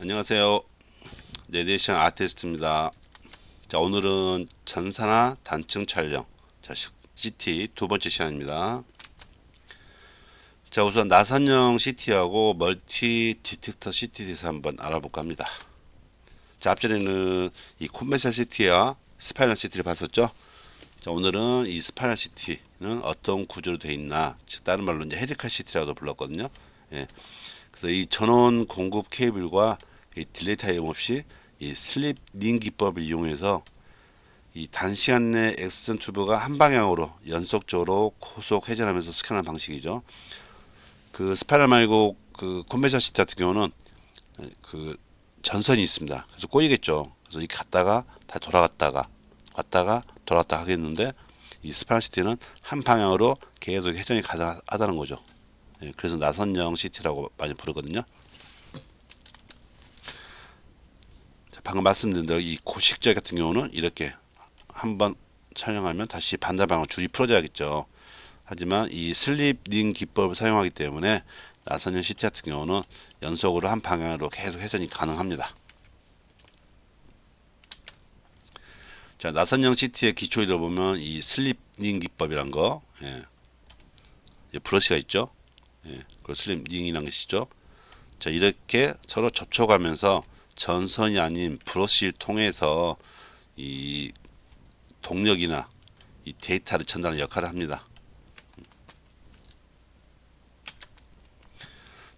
안녕하세요. 네데이션 아티스트입니다. 자, 오늘은 전산화 단층 촬영. 자, 시- CT 두 번째 시간입니다. 자, 우선 나선형 CT하고 멀티 디텍터 CT에 대해서 한번 알아볼까 합니다. 자, 앞전에는 이 콘벤션 CT와 스파이럴 CT를 봤었죠. 자, 오늘은 이 스파이럴 CT는 어떤 구조로 되어 있나, 즉 다른 말로 이제 헤리칼 CT라고도 불렀거든요. 예. 그래서 이 전원 공급 케이블과 이 딜레이 타임 없이 이 슬립 링 기법을 이용해서 이 단시간 내 엑스선 튜브가 한 방향으로 연속적으로 고속 회전하면서 스캔하는 방식이죠. 그 스파이럴 말고 그 컨벤션 시트 같은 경우는 그 전선이 있습니다. 그래서 꼬이겠죠. 그래서 이 갔다가 다 돌아갔다가 왔다가 돌아갔다 하겠는데 이 스파이럴 시티는 한 방향으로 계속 회전이 가능하다는 거죠. 예, 그래서 나선형 시티라고 많이 부르거든요. 자, 방금 말씀드린 대로 이 고식제 같은 경우는 이렇게 한번 촬영하면 다시 반대방향 줄이 풀어져야겠죠. 하지만 이 슬립 링 기법을 사용하기 때문에 나선형 시티 같은 경우는 연속으로 한 방향으로 계속 회전이 가능합니다. 자, 나선형 시티의 기초를 보면 이 슬립 링 기법이란 거, 예. 예, 브러쉬가 있죠. 예, 슬립 링이라는 것이죠. 자, 이렇게 서로 접촉하면서 전선이 아닌 브러쉬를 통해서 이 동력이나 이 데이터를 전달하는 역할을 합니다.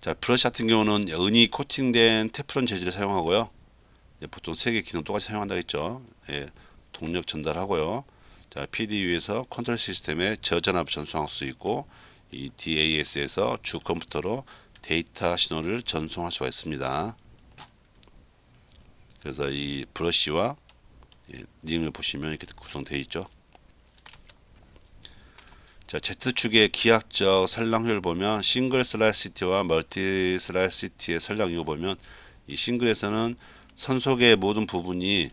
자, 브러쉬 같은 경우는 은이 코팅된 테프론 재질을 사용하고요. 예, 보통 세 개 기능 똑같이 사용한다 했죠. 예, 동력 전달하고요. 자, PDU에서 컨트롤 시스템에 저전압 전송할 수 있고 이 DAS에서 주 컴퓨터로 데이터 신호를 전송할 수가 있습니다. 그래서 이 브러쉬와 예, 링을 보시면 이렇게 구성되어 있죠. 자, Z축의 기하적 설랑률 보면 싱글 슬라이시티와 멀티 슬라이시티의 이거 보면 이 싱글에서는 선속의 모든 부분이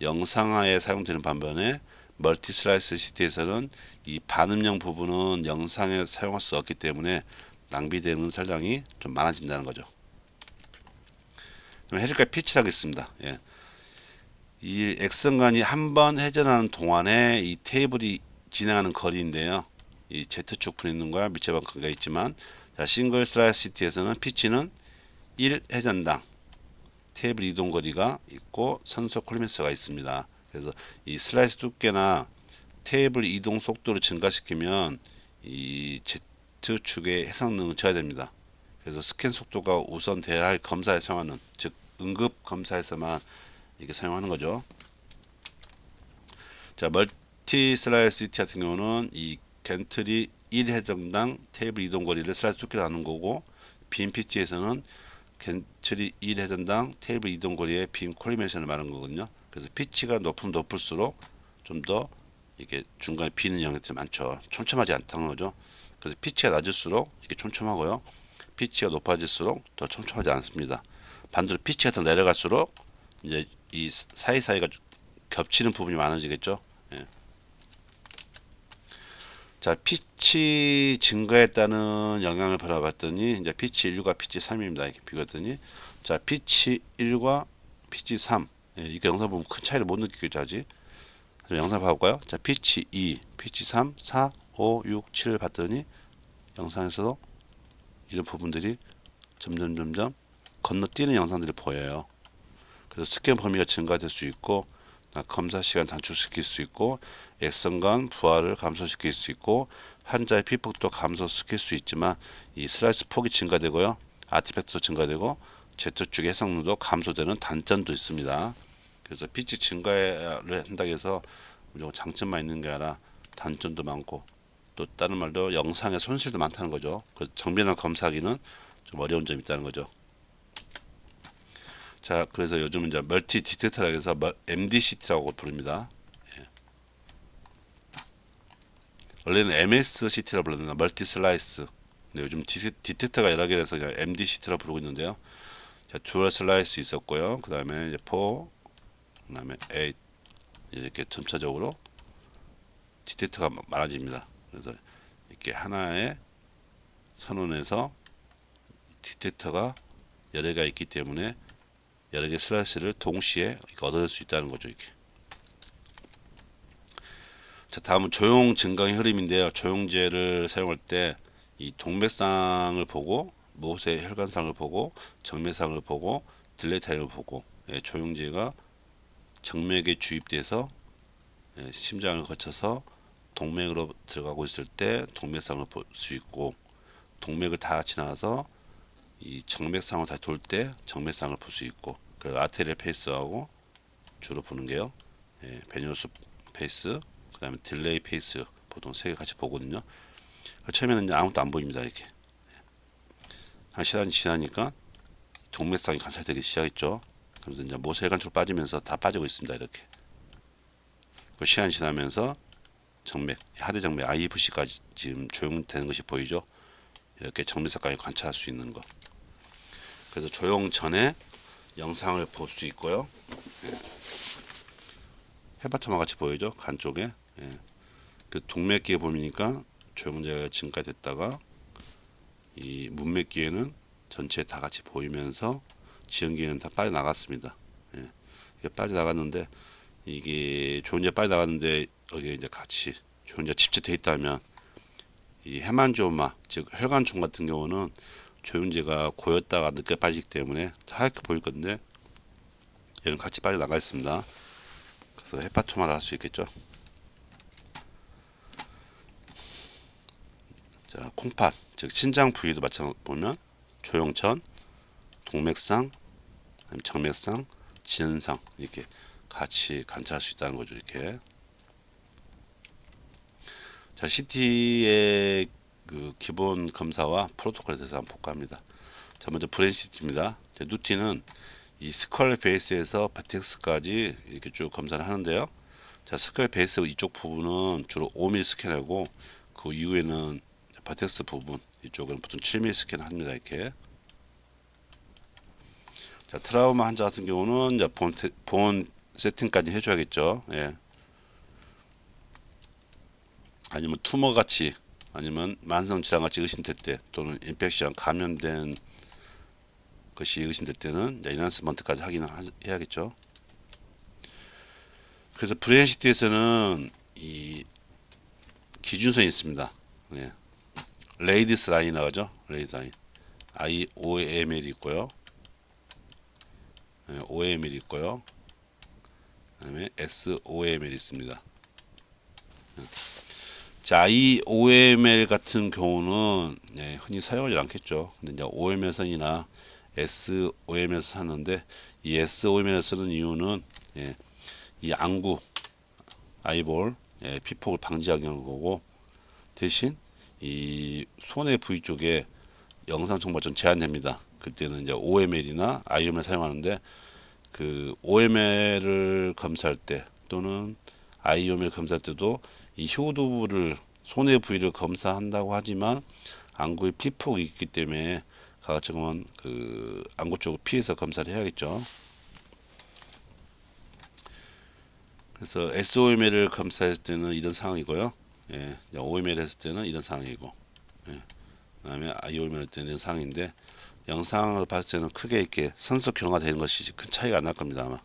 영상화에 사용되는 반면에 멀티 슬라이시티에서는 이 반음령 부분은 영상에 사용할 수 없기 때문에 낭비되는 설량이 좀 많아진다는 거죠. 그럼 헤리칼 피치라고 있습니다. 예. 이 X선관이 한 번 회전하는 동안에 이 테이블이 진행하는 거리인데요. 이 Z축 분있는과 밑에 방가가 있지만 자, 싱글 슬라이시티에서는 피치는 1 회전당 테이블 이동 거리가 있고 선속 콜리멘스가 있습니다. 그래서 이 슬라이스 두께나 테이블 이동 속도를 증가시키면 이 Z축의 해상능은 져야 됩니다. 그래서 스캔 속도가 우선 돼야 할 검사에 사용하는 즉 응급 검사에서만 이게 사용하는 거죠. 자, 멀티 슬라이시티 같은 경우는 이 겐틀이 1회전당 테이블 이동 거리를 슬라이스 두께 나눈 거고 빈 피치에서는 겐틀이 1회전당 테이블 이동 거리의 빈 콜리메이션을 말하는 거거든요. 그래서 피치가 높으면 높을수록 좀 더 이게 중간에 비는 영역들이 많죠. 촘촘하지 않다는 거죠. 그래서 피치가 낮을수록 이게 촘촘하고요. 피치가 높아질수록 더 촘촘하지 않습니다. 반대로 피치가 더 내려갈수록 이제 이 사이사이가 겹치는 부분이 많아지겠죠. 예. 자, 피치 증가에 따른 영향을 받아봤더니 이제 피치 1과 피치 3입니다. 이렇게 비교했더니 자, 피치 1과 피치 3 예, 이게 영상 보면 큰 차이를 못 느끼겠죠 아직. 그래서 영상 봐볼까요? 자, 피치 2, 피치 3, 4, 5, 6, 7을 봤더니 영상에서도 이런 부분들이 점점 점점 건너뛰는 영상들이 보여요. 그래서 스캔 범위가 증가될 수 있고 검사 시간 단축시킬 수 있고 액선간 부하를 감소시킬 수 있고 환자의 피폭도 감소시킬 수 있지만 이 슬라이스 폭이 증가되고요 아티팩트도 증가되고 Z축의 해상도도 감소되는 단점도 있습니다. 그래서 피치 증가를 한다고 해서 무조건 장점만 있는 게 아니라 단점도 많고 또 다른 말로 영상의 손실도 많다는 거죠. 그 정밀한 검사하기는 좀 어려운 점이 있다는 거죠. 자, 그래서 요즘은 이제 멀티 디텍터라고 해서 MDCT라고 부릅니다. 예. 원래는 MSCT라고 불렀는데 멀티 슬라이스. 근데 요즘 디, 디텍터가 여러 개라서 그냥 MDCT라고 부르고 있는데요. 자, 듀얼 슬라이스 있었고요. 그 다음에 이제 4, 그 다음에 8 이렇게 점차적으로 디텍터가 많아집니다. 그래서 이렇게 하나의 선원에서 디텍터가 여러 개가 있기 때문에 여러 개 슬라이스를 동시에 얻어낼 수 있다는 거죠. 이렇게. 자, 다음은 조용 증강의 흐름인데요. 조용제를 사용할 때 이 동맥상을 보고 모세 혈관상을 보고 정맥상을 보고 딜레이 타임을 보고 예, 조용제가 정맥에 주입돼서 예, 심장을 거쳐서 동맥으로 들어가고 있을 때 동맥상을 볼 수 있고 동맥을 다 지나서 이 정맥상을 다시 돌때 정맥상을 볼 수 있고 그리고 아테리얼 페이스하고 주로 보는 게요. 예, 베니오스 페이스 그 다음에 딜레이 페이스 보통 세 개 같이 보거든요. 처음에는 아무것도 안 보입니다 이렇게 한 시간이 지나니까 동맥상이 관찰되기 시작했죠. 그래서 이제 쪽으로 빠지면서 다 빠지고 있습니다 이렇게. 그 시간이 지나면서 정맥 하대 정맥 IFC까지 지금 조용되는 것이 보이죠. 이렇게 정맥상까지 관찰할 수 있는 거. 그래서 조용 전에 영상을 볼 수 있고요. 예. 헤바토마 같이 보이죠 간 쪽에. 예. 그 동맥기에 보니까 조영제가 증가됐다가 이 문맥기에는 전체 다 같이 보이면서 지연기에는 다 빠져나갔습니다. 예. 빠져나갔는데 이게 조영제 빠져나갔는데 여기 이제 같이 조영제 집중돼 있다면 이 해만조마 즉 혈관총 같은 경우는 조영제가 고였다가 늦게 빠지기 때문에 하얗게 보일 건데 얘는 같이 빠져나가 있습니다. 그래서 헤파토마를 할 수 있겠죠. 자, 콩팥, 즉 신장 부위도 마찬가지로 보면 조영천, 동맥상, 정맥상, 지연상 이렇게 같이 관찰할 수 있다는 거죠. 이렇게. 자, CT의 그 기본 검사와 프로토콜에 대해서 한번 볼까 합니다. 자, 먼저. 자, 누티는 이 스컬 베이스에서 바텍스까지 이렇게 쭉 검사를 하는데요. 자, 스컬 베이스 이쪽 부분은 주로 5mm 스캔하고 그 이후에는 바텍스 부분 이쪽은 보통 7mm 스캔 합니다. 이렇게. 자, 트라우마 환자 같은 경우는 이제 본, 테- 본 세팅까지 해줘야겠죠. 예. 아니면 투머 같이 아니면 만성 질환 같이 의심될 때 또는 인펙션 감염된 것이 의심될 때는 이제 이난스먼트까지 확인을 하- 해야겠죠. 그래서 브레인 시티에서는 이 기준선이 있습니다. 예. 레이디스 라인 나가죠. 레이디스 라인. IOML 있고요. 예, OML 있고요. 그다음에 SOML 있습니다. 예. 자, 이 OML 같은 경우는 예, 흔히 사용하지 않겠죠. 근데 이제 OML 선이나 SOM에서 사는데 이 SOM을 쓰는 이유는 예, 이 안구 아이볼 예, 피폭을 방지하기 위한 거고 대신 이 손의 부위 쪽에 영상 정보 좀 제한됩니다. 그때는 이제 OML이나 IOM을 사용하는데 그 OML을 검사할 때 또는 IOM을 검사할 때도 이 효도부를 손의 부위를 검사한다고 하지만 안구에 피폭이 있기 때문에 가급적이면 그 안구 쪽을 피해서 검사를 해야겠죠. 그래서 SOML을 검사했을 때는 이런 상황이고요. 예, OML 했을 때는 이런 상황이고, 예, 그다음에 IOML 할 때는 이런 상황인데 영상을 봤을 때는 크게 이렇게 선수 교류가 되는 것이 큰 차이가 안 날 겁니다 아마.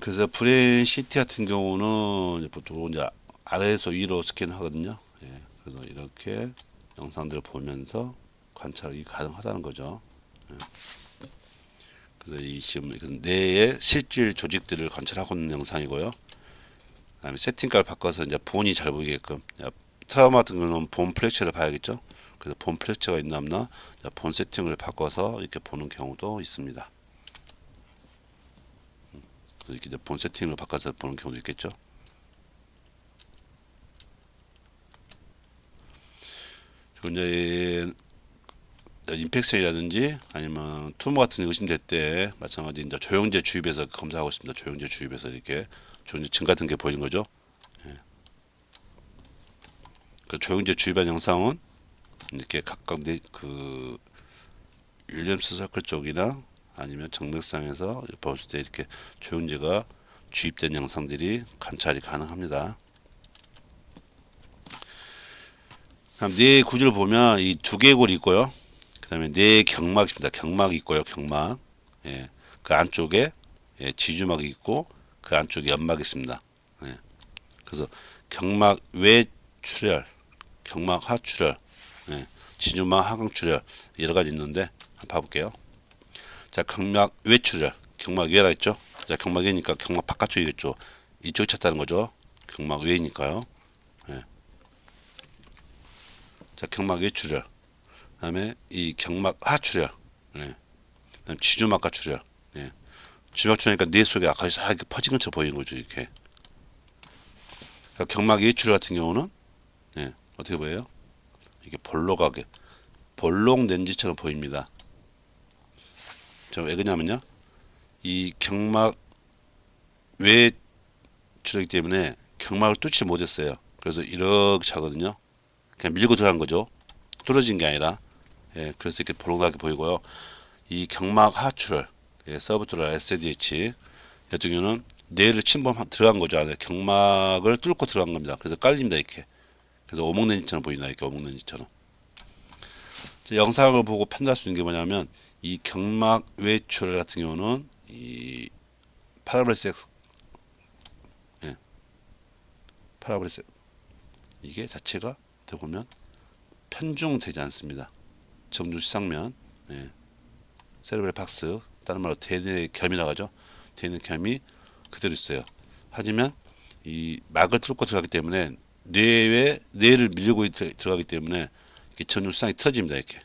그래서 브레인 CT 같은 경우는 보통 이제 아래에서 위로 스캔하거든요. 예, 그래서 이렇게 영상들을 보면서 관찰이 가능하다는 거죠. 예. 그래서 이 지금 뇌의 실질 조직들을 관찰하고 있는 영상이고요. 그다음에 세팅깔 바꿔서 이제 본이 잘 보이게끔 야, 트라우마 같은 경우는 본 플렉처를 봐야겠죠. 그래서 본 플렉처가 있나 없나 자, 본 세팅을 바꿔서 이렇게 보는 경우도 있습니다. 음, 그래서 이렇게 본 세팅을 바꿔서 보는 경우도 있겠죠. 이제 인펙션이라든지 아니면 투모 같은 게 의심될 때 마찬가지 이제 조영제 주입해서 검사하고 있습니다. 조영제 주입해서 이렇게 조영제 증 같은 게 보이는 거죠. 예. 그 조영제 주입한 영상은 이렇게 각각 내, 그 윌리엄스 서클 쪽이나 아니면 정맥상에서 봤을 때 이렇게 조영제가 주입된 영상들이 관찰이 가능합니다. 그럼 뇌 구조를 보면 이 두개골이 있고요. 그 다음에 네 경막입니다. 경막이 있고요. 경막. 예. 그 안쪽에 예, 지주막이 있고 그 안쪽에 연막이 있습니다. 예. 그래서 경막 외 출혈, 경막 하 출혈, 예. 지주막 하강 출혈 여러 가지 있는데 한번 봐볼게요. 자, 경막 외 출혈, 경막 외라 했죠. 자, 경막 외니까 경막 바깥쪽이겠죠. 이쪽이 찼다는 거죠. 경막 외니까요. 예. 자, 경막 외 출혈. 그다음에 이 경막 하출혈, 예. 그다음 지주막과 출혈, 예. 지주막 출혈이니까 뇌 속에 아까 이렇게 퍼진 것처럼 보이는 거죠 이렇게. 경막 예출혈 같은 경우는 예. 어떻게 보여요? 이게 볼록하게 볼록 렌즈처럼 보입니다. 저왜 그러냐면요, 이 경막 외 출혈이기 때문에 경막을 뚫지 못했어요. 그래서 이렇게 차거든요. 그냥 밀고 들어간 거죠. 뚫어진 게 아니라 예, 그래서 이렇게 볼록하게 보이고요. 이 경막 하출혈, 예, 서브트럴 SDH 같은 경우는 뇌를 침범 들어간 거죠. 안에 경막을 뚫고 들어간 겁니다. 그래서 깔립니다 이렇게. 그래서 오목렌즈처럼 보인다 이렇게 오목렌즈처럼. 자, 영상을 보고 판단할 수 있는 게 뭐냐면 이 경막 외출혈 같은 경우는 이 파라브레스 예, 파라브레스 이게 자체가 어떻게 보면 편중되지 않습니다. 정주 시상면, 예. 세르벨 박스, 다른 말로 대뇌 겸이라고 하죠. 대뇌 겸이 그대로 있어요. 하지만 이 막을 뚫고 들어가기 때문에 뇌에 뇌를 밀고 들- 들어가기 때문에 이렇게 시상이 틀어집니다. 이렇게.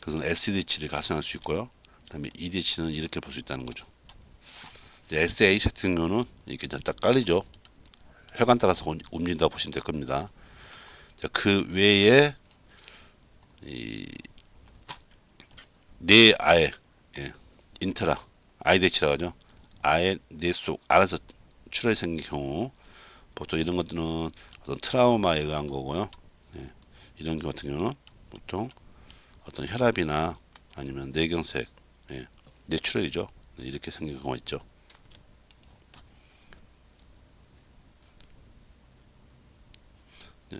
그래서 SDH를 가성할 수 있고요. 그다음에 EDH는 이렇게 볼 수 있다는 거죠. SA 같은 경우는 이렇게 딱 깔리죠. 혈관 따라서 옮- 움직인다 고 보시면 될 겁니다. 자, 그 외에 이뇌 아에 예, 인트라 아이데치라고 하죠. 아의 뇌속 안에서 출혈이 생긴 경우 보통 이런 것들은 어떤 트라우마에 의한 거고요. 예, 이런 경우 같은 경우는 보통 어떤 혈압이나 아니면 뇌경색, 예, 뇌출혈이죠. 네, 이렇게 생긴 경우가 있죠.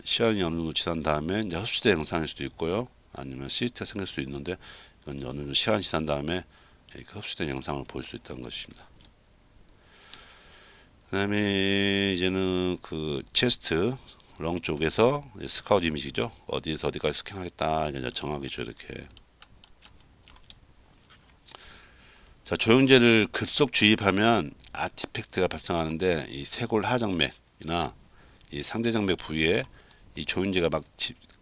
시간이 어느 정도 지난 다음에 이제 흡수된 영상일 수도 있고요. 아니면 시스트가 생길 수도 있는데 이건 어느 정도 시간이 지난 다음에 흡수된 영상을 볼 수 있다는 것입니다. 그 다음에 이제는 그 체스트 렁 쪽에서 스카우트 이미지죠. 어디에서 어디까지 스캔하겠다 이제 정하겠죠 이렇게. 자 조영제를 급속 주입하면 아티팩트가 발생하는데 이 쇄골 하정맥이나 이 상대정맥 부위에 이 조윤제가 막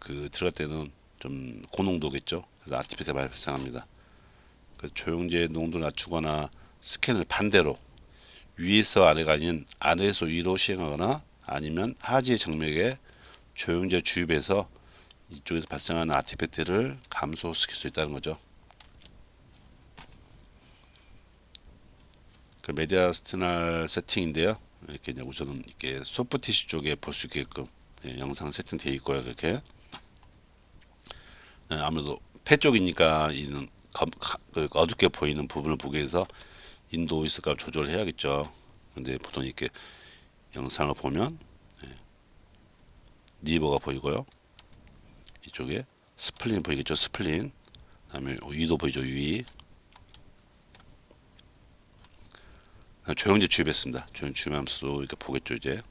그 들어갈 때는 좀 고농도겠죠. 그래서 아티팩트가 발생합니다. 그 조영제 농도 낮추거나 스캔을 반대로 위에서 아래가 아닌 아래에서 위로 시행하거나 아니면 하지의 정맥에 조영제 주입해서 이쪽에서 발생하는 아티팩트를 감소시킬 수 있다는 거죠. 그 메디아스티날 세팅인데요. 이렇게 이제 우선은 이렇게 소프트 티슈 쪽에 볼 수 있게끔 예, 영상 세팅되어 있고요. 이렇게 예, 아무래도 폐 쪽이니까 이는 검, 가- 그 어둡게 보이는 부분을 보기 위해서 인도 오이스값 조절을 해야겠죠. 근데 보통 이렇게 영상을 보면 예, 리버가 보이고요. 이쪽에 스플린 보이겠죠. 스플린. 그다음에 위도 보이죠. 위. 조영제 주입했습니다. 조영 주입하면서 이렇게 보겠죠 이제.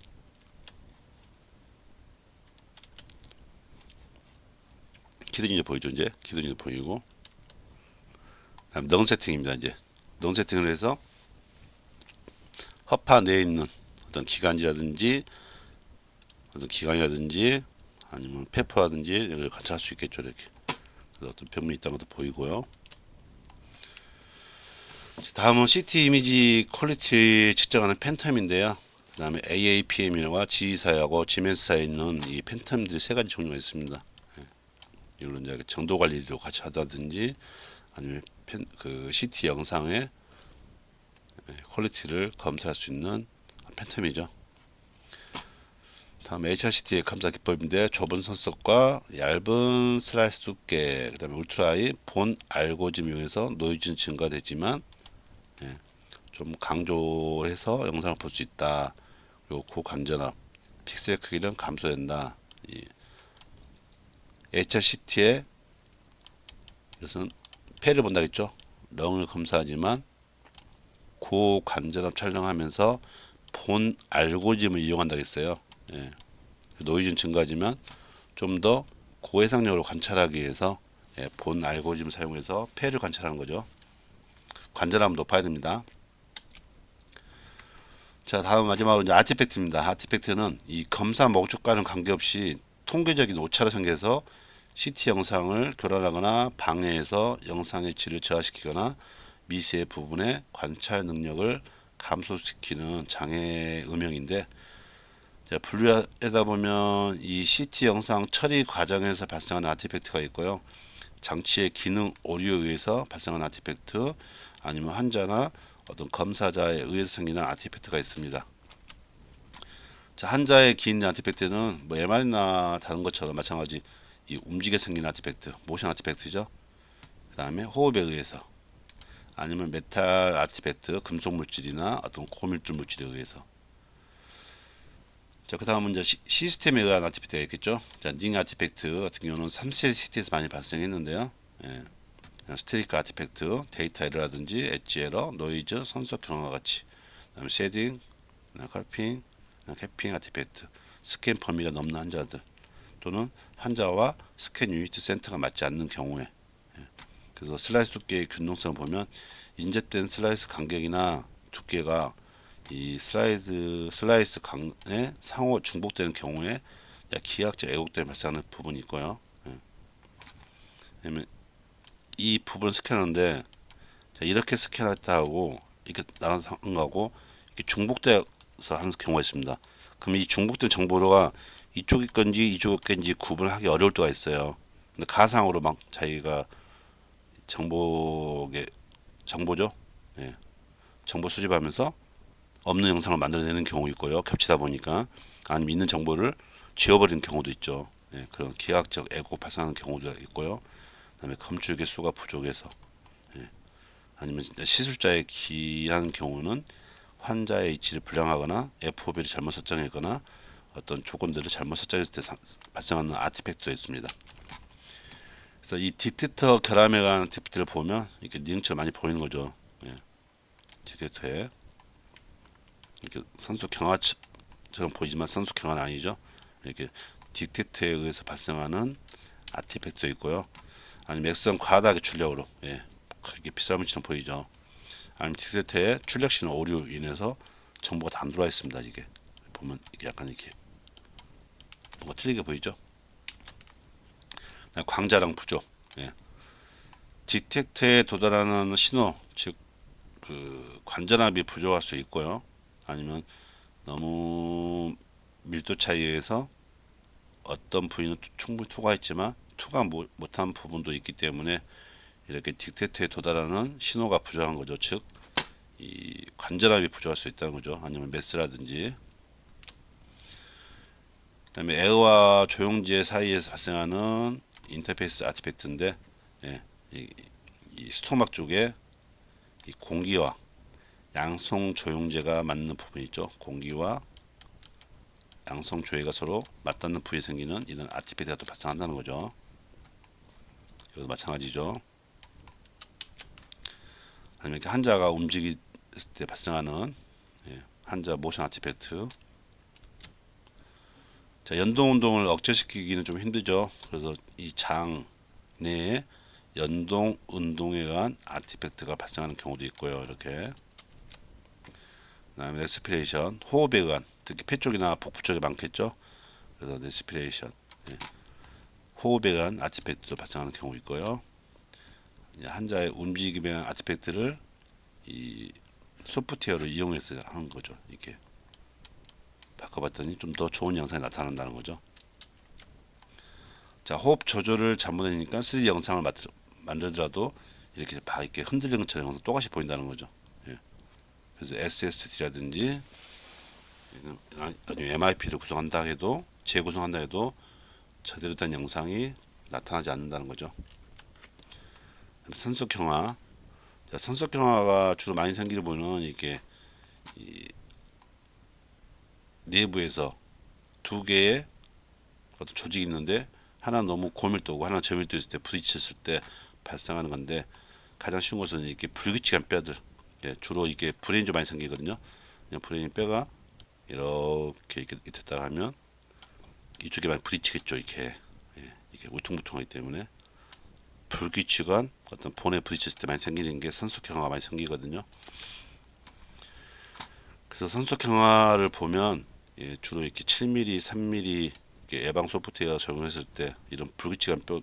키드니도 보이죠 이제. 키드니도 보이고. 그다음 능 세팅입니다 이제. 능 세팅을 해서 허파 내에 있는 어떤 기관지라든지 어떤 기관이라든지 아니면 페퍼라든지 이걸 같이 할 수 있겠죠 이렇게. 그래서 어떤 병이 있다는 것도 보이고요. 다음은 CT 이미지 퀄리티 측정하는 팬텀인데요. 그 다음에 AAPM이와 G24하고 지멘스사에 있는 이 팬텀들이 세 가지 종류가 있습니다. 예. 이걸로 이제 정도 관리도 같이 하다든지 아니면 팬, 그 CT 영상의 예, 퀄리티를 검사할 수 있는 팬텀이죠. 다음 HRCT의 감사 기법인데 좁은 선석과 얇은 슬라이스 두께, 그 다음에 울트라이 본 알고리즘 이용해서 노이즈는 증가되지만 예, 좀 강조해서 영상을 볼 수 있다. 그리고 고관전압, 픽셀 크기는 감소된다. 이 HRCT의 그래서 폐를 본다겠죠. 렁을 검사하지만 고관절압 촬영하면서 본 알고리즘을 이용한다겠어요. 예. 노이즈는 증가하지만 좀 더 고해상력으로 관찰하기 위해서 예, 본 알고리즘을 사용해서 폐를 관찰하는 거죠. 관절함 높아야 됩니다. 자 다음 마지막으로 이제 아티팩트입니다. 아티팩트는 이 검사 목적과는 관계없이 통계적인 오차를 생겨서 CT 영상을 교란하거나 방해해서 영상의 질을 저하시키거나 미세 부분의 관찰 능력을 감소시키는 장애 음영인데 자, 분류하다 보면 이 CT 영상 처리 과정에서 발생하는 아티팩트가 있고요. 장치의 기능 오류에 의해서 발생하는 아티팩트 아니면 환자나 어떤 검사자에 의해서 생기는 아티팩트가 있습니다. 자, 환자의 긴 아티팩트는 뭐 MR이나 다른 것처럼 마찬가지 이 움직여 생긴 아티팩트, 모션 아티팩트죠. 그 다음에 호흡에 의해서 아니면 메탈 아티팩트, 금속 물질이나 어떤 고밀도 물질에 의해서 자, 그 다음은 이제 시, 시스템에 의한 아티팩트가 있겠죠. 자, 닝 아티팩트 같은 경우는 3세 시티에서 많이 발생했는데요. 예. 스테리크 아티팩트, 데이터 에러라든지 엣지 에러, 노이즈, 선속 경화 같이 그다음에 쉐딩, 칼핑, 캐핑 아티팩트, 스캔 범위가 넘는 환자들 또는 환자와 스캔 유니트 센터가 맞지 않는 경우에 예. 그래서 슬라이스 두께의 균등성을 보면 인접된 슬라이스 간격이나 두께가 이 슬라이드 슬라이스 강에 상호 중복되는 경우에 기하학적 왜곡 때문에 발생하는 부분이 있고요. 예. 왜냐면 이 부분 스캔하는데 자, 이렇게 스캔했다 하고 이렇게 나눠 한 거하고 이렇게 중복돼서 하는 경우가 있습니다. 그럼 이 중복된 정보가 이쪽이 건지 이쪽이 건지 구분하기 어려울 때가 있어요. 근데 가상으로 막 자기가 정보게 정보죠. 예. 정보 수집하면서 없는 영상을 만들어내는 경우 있고요. 겹치다 보니까 아니면 있는 정보를 지워버리는 경우도 있죠. 예, 그런 기하학적 애고 발생하는 경우도 있고요. 그다음에 검출 개수가 부족해서 예, 아니면 시술자의 기한 경우는 환자의 위치를 불량하거나 FOB를 잘못 설정했거나 어떤 조건들을 잘못 설정했을 때 사, 발생하는 아티팩트도 있습니다. 그래서 이 디텍터 결함에 관한 디텍트를 보면 이렇게 링처럼 많이 보이는 거죠. 예. 디텍터에 이렇게 선수 경화처럼 보이지만 선수 경화는 아니죠. 이렇게 디텍트에 의해서 발생하는 아티팩트도 있고요. 아니면 액선 과다하게 출력으로 예, 이게 비싼 물처럼 보이죠. 아니면 디텍트에 출력 신호 오류 인해서 정보가 다 안 들어와 있습니다. 이게 보면 이게 약간 이렇게 뭔가 틀리게 보이죠. 광자랑 부족. 예. 디텍트에 도달하는 신호, 즉 그 관전압이 부족할 수 있고요. 아니면 너무 밀도 차이에 의해서 어떤 부위는 충분히 투과했지만 투과 못한 부분도 있기 때문에 이렇게 딕테트에 도달하는 신호가 부족한 거죠. 즉, 이 관절압이 부족할 수 있다는 거죠. 아니면 메스라든지. 그다음에 에어와 조용제 사이에서 발생하는 인터페이스 아티팩트인데, 예, 이, 이 스토막 쪽에 이 공기와 양성 조용제가 맞는 부분이 있죠. 공기와 양성 조회가 서로 맞닿는 부위에 생기는 이런 아티팩트가 또 발생한다는 거죠. 여기도 마찬가지죠. 아니면 이렇게 환자가 움직일 때 발생하는 예, 환자 모션 아티팩트. 자, 연동 운동을 억제시키기는 좀 힘들죠. 그래서 이 장 내에 연동 운동에 의한 아티팩트가 발생하는 경우도 있고요. 이렇게 그다음에 레스피레이션 호흡에 의한 특히 폐 쪽이나 복부 쪽에 많겠죠. 그래서 레스피레이션 예. 호흡에 의한 아티팩트도 발생하는 경우 있고요. 환자의 움직임에 의한 아티팩트를 이 소프트웨어를 이용해서 하는 거죠. 이렇게 바꿔봤더니 좀 더 좋은 영상이 나타난다는 거죠. 자 호흡 조절을 잘못하니까 3D 영상을 만들더라도 이렇게 바 이렇게 흔들리는 것처럼 영상 똑같이 보인다는 거죠. 그래서 SSD라든지 아니면 MIP를 구성한다 해도 재구성한다 해도 제대로 된 영상이 나타나지 않는다는 거죠. 선속경화 선속경화가 주로 많이 생기는 분은 이렇게 내부에서 두 개의 어떤 조직이 있는데 하나 너무 고밀도고 하나 저밀도 있을 때 부딪혔을 때 발생하는 건데 가장 쉬운 것은 이렇게 불규칙한 뼈들 예, 주로 이게 브레인 좀 많이 생기거든요. 그냥 브레인 뼈가 이렇게 이렇게 됐다 하면 이쪽에 많이 부딪히겠죠. 이렇게 예, 이게 우퉁부퉁하기 때문에 불규칙한 어떤 본에 부딪혔을 때 많이 생기는 게 선속형화가 많이 생기거든요. 그래서 선속형화를 보면 예, 주로 이렇게 7mm, 3mm 이렇게 예방 소프트웨어 적용했을 때 이런 불규칙한 뼈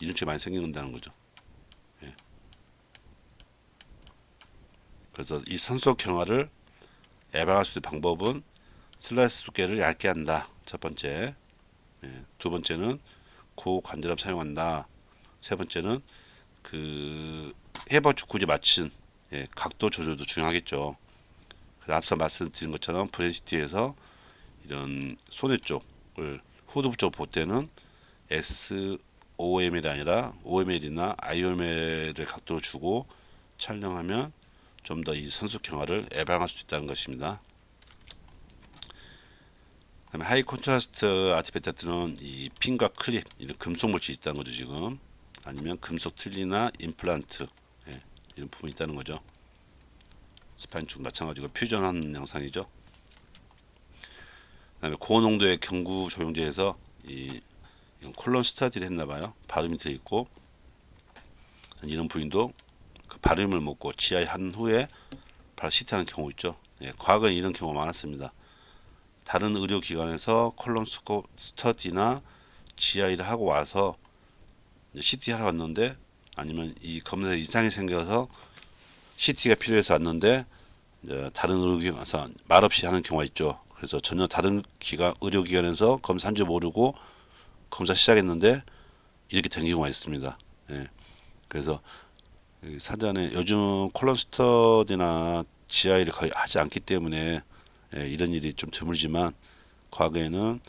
이런 쪽이 많이 생긴다는 거죠. 예. 그래서 이 선속형화를 예방할 수 있는 방법은 슬라이스 두께를 얇게 한다. 첫 번째. 예. 두 번째는 고관절염 사용한다. 세 번째는 그 해버 축구지 맞춘 예, 각도 조절도 중요하겠죠. 앞서 말씀드린 것처럼 브랜시티에서 이런 손해 쪽을 후두부 쪽 볼 때는 SOML이 아니라 OML이나 IOML을 각도로 주고 촬영하면 좀 더 이 선숙형화를 예방할 수 있다는 것입니다. 그다음에 하이 콘트라스트 아티팩트는 이 핀과 클립 이런 금속 물질이 있다는 거죠 지금 아니면 금속 틀니나 임플란트 예, 이런 부분이 있다는 거죠. 스파인 쪽 마찬가지고 퓨전하는 양상이죠. 그다음에 고농도의 경구 조영제에서 이 콜론 스타디를 했나봐요. 바름이 들어 있고 이런 부인도 그 바름을 먹고 지하에 한 후에 바로 시트하는 경우 있죠. 예, 과거에 이런 경우가 많았습니다. 다른 의료기관에서 콜론 스터디나 GI를 하고 와서 CT 하러 왔는데 아니면 이 검사에 이상이 생겨서 CT가 필요해서 왔는데 다른 의료기관 가서 말없이 하는 경우가 있죠. 그래서 전혀 다른 기관 의료기관에서 검사한 줄 모르고 검사 시작했는데 이렇게 된 경우가 있습니다. 예. 그래서 이 사전에 요즘 콜론 스터디나 GI를 거의 하지 않기 때문에 예, 이런 일이 좀 드물지만 과거에는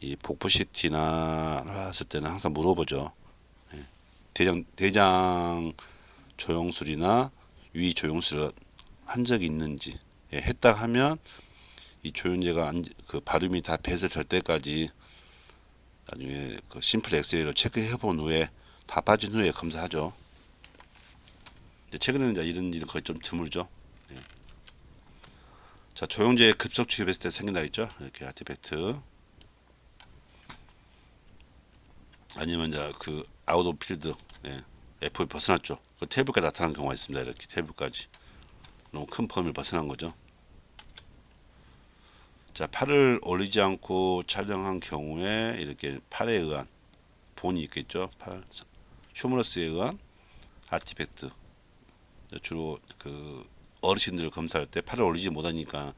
이 복부 CT나 했을 때는 항상 물어보죠. 예. 대장 대장 조영술이나 위 조영술을 한 적이 있는지 예, 했다 하면 이 조영제가 안, 그 발음이 다 배설될 때까지 나중에 그 심플 엑스레이로 체크해 본 후에 다 빠진 후에 검사하죠. 근데 최근에는 이제 이런 일은 거의 좀 드물죠. 예. 자 조영제 급속 취급했을 때 생긴다 했죠. 이렇게 아티팩트 아니면 이제 그 아웃 오브 필드 예. F에 벗어났죠. 그 테이블까지 나타난 경우가 있습니다. 이렇게 테이블까지 너무 큰 펌을 벗어난 거죠. 자 팔을 올리지 않고 촬영한 경우에 이렇게 팔에 의한 본이 있겠죠. 팔 휴머러스에 의한 아티팩트 주로 그 어르신들 검사할 때 팔을 올리지 못하니까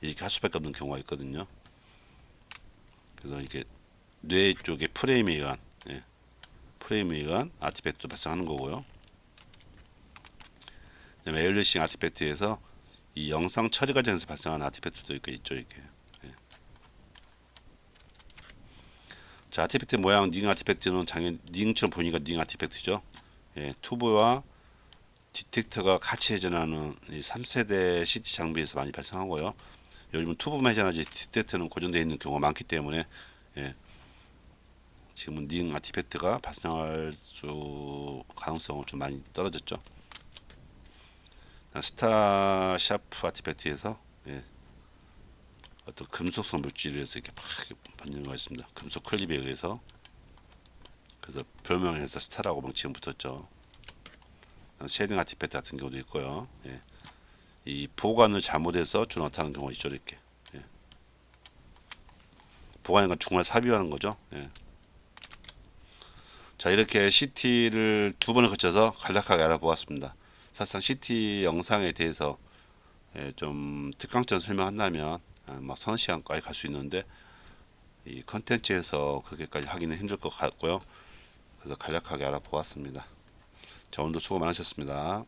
이렇게 할 수밖에 없는 경우가 있거든요. 그래서 이게 뇌 쪽의 프레임에 의한 예, 프레임에 의한 아티팩트도 발생하는 거고요. 그다음에 에일리싱 아티팩트에서 이 영상 처리 과정에서 발생하는 아티팩트도 있고 있죠 이렇게. 예. 자 아티팩트 모양 닝 아티팩트는 당연 닝처럼 보니까 닝 아티팩트죠. 예, 투브와 디텍터가 같이 회전하는 이 3세대 CT 장비에서 많이 발생하고요. 요즘은 투브만 회전하지 디텍터는 고정되어 있는 경우가 많기 때문에 예, 지금은 닝 아티팩트가 발생할 수 가능성은 좀 많이 떨어졌죠. 스타 샤프 아티팩트에서 예, 어떤 금속성 물질에서 이렇게 팍 받는 거 있습니다. 금속 클립에 의해서 그래서 별명에서 스타라고 막 지금 붙었죠. 쉐딩 아티팩트 같은 경우도 있고요. 예. 이 보관을 잘못해서 주 나타나는 경우가 있죠. 이렇게 예. 보관인 건 정말 삽입하는 거죠. 예. 자 이렇게 CT를 두 번을 거쳐서 간략하게 알아보았습니다. 사실상 CT 영상에 대해서 예, 좀 특강점 설명한다면 아, 뭐 서너 시간까지 갈 수 있는데 이 컨텐츠에서 그렇게까지 하기는 힘들 것 같고요. 그래서 간략하게 알아보았습니다. 자 오늘도 수고 많으셨습니다.